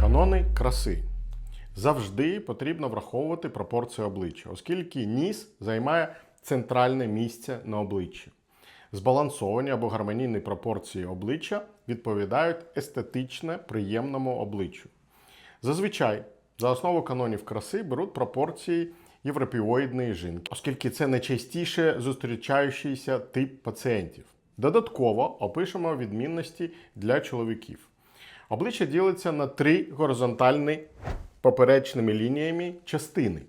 Канони краси. Завжди потрібно враховувати пропорції обличчя, оскільки ніс займає центральне місце на обличчі. Збалансовані або гармонійні пропорції обличчя відповідають естетичне приємному обличчю. Зазвичай за основу канонів краси беруть пропорції європеоїдної жінки, оскільки це найчастіше зустрічаючийся тип пацієнтів. Додатково опишемо відмінності для чоловіків. Обличчя ділиться на три горизонтальні поперечними лініями частини,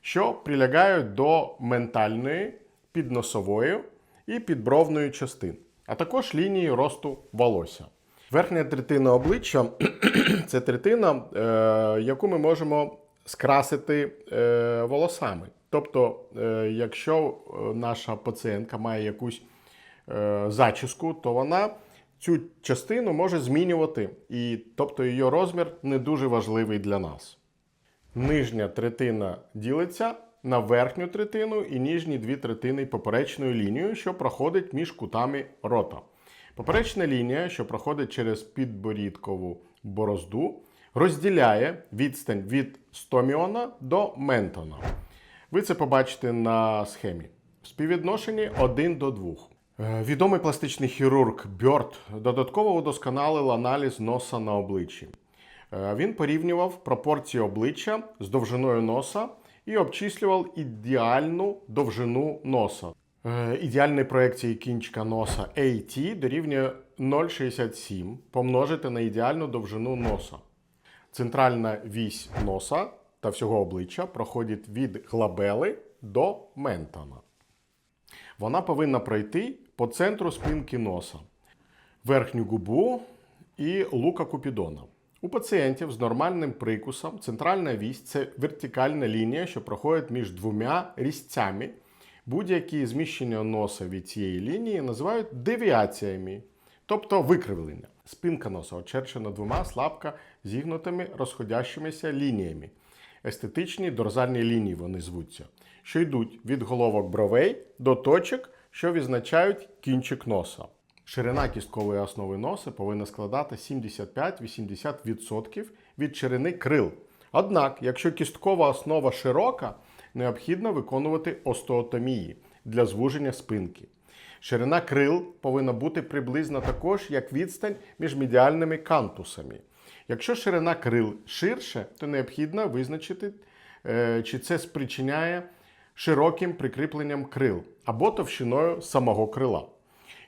що прилягають до ментальної, підносової і підбровної частин, а також лінії росту волосся. Верхня третина обличчя це третина, е, яку ми можемо скрасити е, волосами. Тобто, е, якщо е, наша пацієнтка має якусь е, зачіску, то вона цю частину може змінювати, і тобто її розмір не дуже важливий для нас. Нижня третина ділиться на верхню третину і нижні дві третини поперечною лінією, що проходить між кутами рота. Поперечна лінія, що проходить через підборідкову борозду, розділяє відстань від стоміона до ментона. Ви це побачите на схемі. Співвідношенні 1 до 2. Е, Відомий пластичний хірург Бьорд додатково удосконалив аналіз носа на обличчі. Е, Він порівнював пропорції обличчя з довжиною носа і обчислював ідеальну довжину носа. Е, Ідеальної проекції кінчика носа AT дорівнює 0,67 помножити на ідеальну довжину носа. Центральна вісь носа та всього обличчя проходить від глабели до ментона. Вона повинна пройти по центру спинки носа, верхню губу і лука купідона. У пацієнтів з нормальним прикусом центральна вісь це вертикальна лінія, що проходить між двома різцями. Будь-які зміщення носа від цієї лінії називають девіаціями, тобто викривлення. Спинка носа очерчена двома слабко зігнутими розходящимися лініями. Естетичні дорзальні лінії вони звуться, що йдуть від головок бровей до точок, що відзначають кінчик носа. Ширина кісткової основи носа повинна складати 75-80% від ширини крил. Однак, якщо кісткова основа широка, необхідно виконувати остеотомії для звуження спинки. Ширина крил повинна бути приблизно також, як відстань між медіальними кантусами. Якщо ширина крил ширше, то необхідно визначити, е, чи це спричиняє широким прикріпленням крил або товщиною самого крила.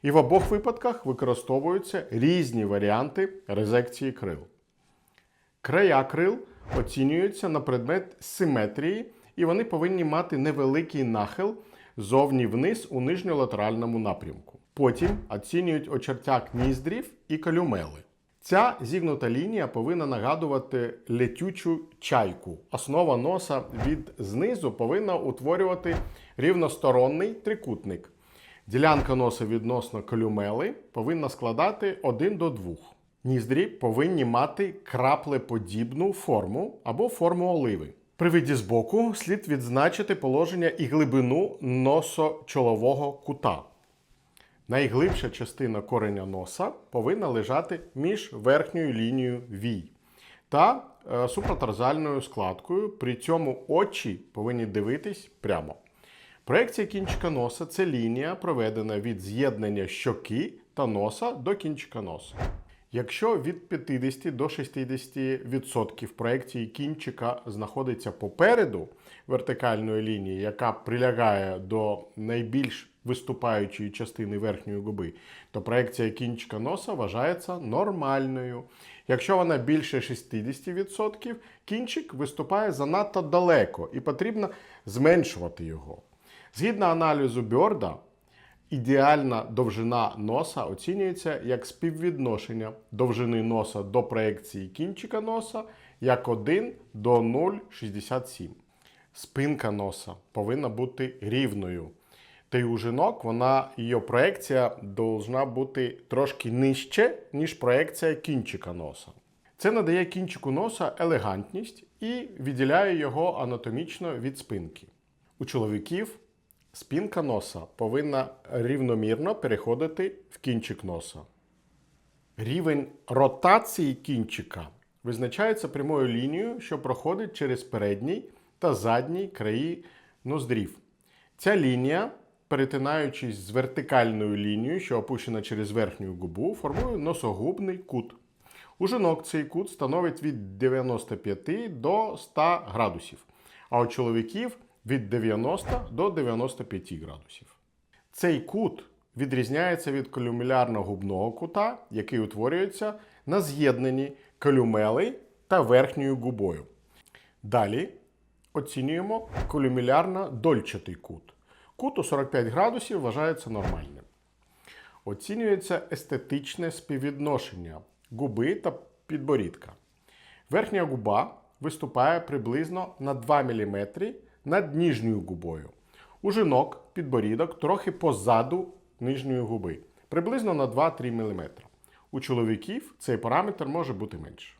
І в обох випадках використовуються різні варіанти резекції крил. Края крил оцінюються на предмет симетрії, і вони повинні мати невеликий нахил зовні вниз у нижньолатеральному напрямку. Потім оцінюють очертяк ніздрів і калюмели. Ця зігнута лінія повинна нагадувати летючу чайку. Основа носа від знизу повинна утворювати рівносторонний трикутник. Ділянка носа відносно калюмели повинна складати 1 до 2. Ніздрі повинні мати краплеподібну форму або форму оливи. При виді збоку слід відзначити положення і глибину носочолового кута. Найглибша частина кореня носа повинна лежати між верхньою лінією вій та е, супротарзальною складкою. При цьому очі повинні дивитись прямо. Проекція кінчика носа це лінія, проведена від з'єднання щоки та носа до кінчика носа. Якщо від 50 до 60% проекції кінчика знаходиться попереду вертикальної лінії, яка прилягає до найбільш виступаючої частини верхньої губи, то проекція кінчика носа вважається нормальною. Якщо вона більше 60%, кінчик виступає занадто далеко і потрібно зменшувати його. Згідно аналізу Бьорда, ідеальна довжина носа оцінюється як співвідношення довжини носа до проекції кінчика носа як 1 до 0,67. Спинка носа повинна бути рівною. Та й у жінок вона, її проекція должна бути трошки нижче, ніж проекція кінчика носа. Це надає кінчику носа елегантність і відділяє його анатомічно від спинки. У чоловіків Спінка носа повинна рівномірно переходити в кінчик носа. Рівень ротації кінчика визначається прямою лінією, що проходить через передній та задній краї ноздрів. Ця лінія, перетинаючись з вертикальною лінією, що опущена через верхню губу, формує носогубний кут. У жінок цей кут становить від 95 до 100 градусів, а у чоловіків від 90 до 95 градусів. Цей кут відрізняється від колюмілярно-губного кута, який утворюється на з'єднанні колюмели та верхньою губою. Далі оцінюємо колюмілярно-дольчатий кут. Кут у 45 градусів вважається нормальним. Оцінюється естетичне співвідношення губи та підборідка. Верхня губа виступає приблизно на 2 мм над ніжньою губою. У жінок підборідок трохи позаду нижньої губи, приблизно на 2-3 мм. У чоловіків цей параметр може бути менше.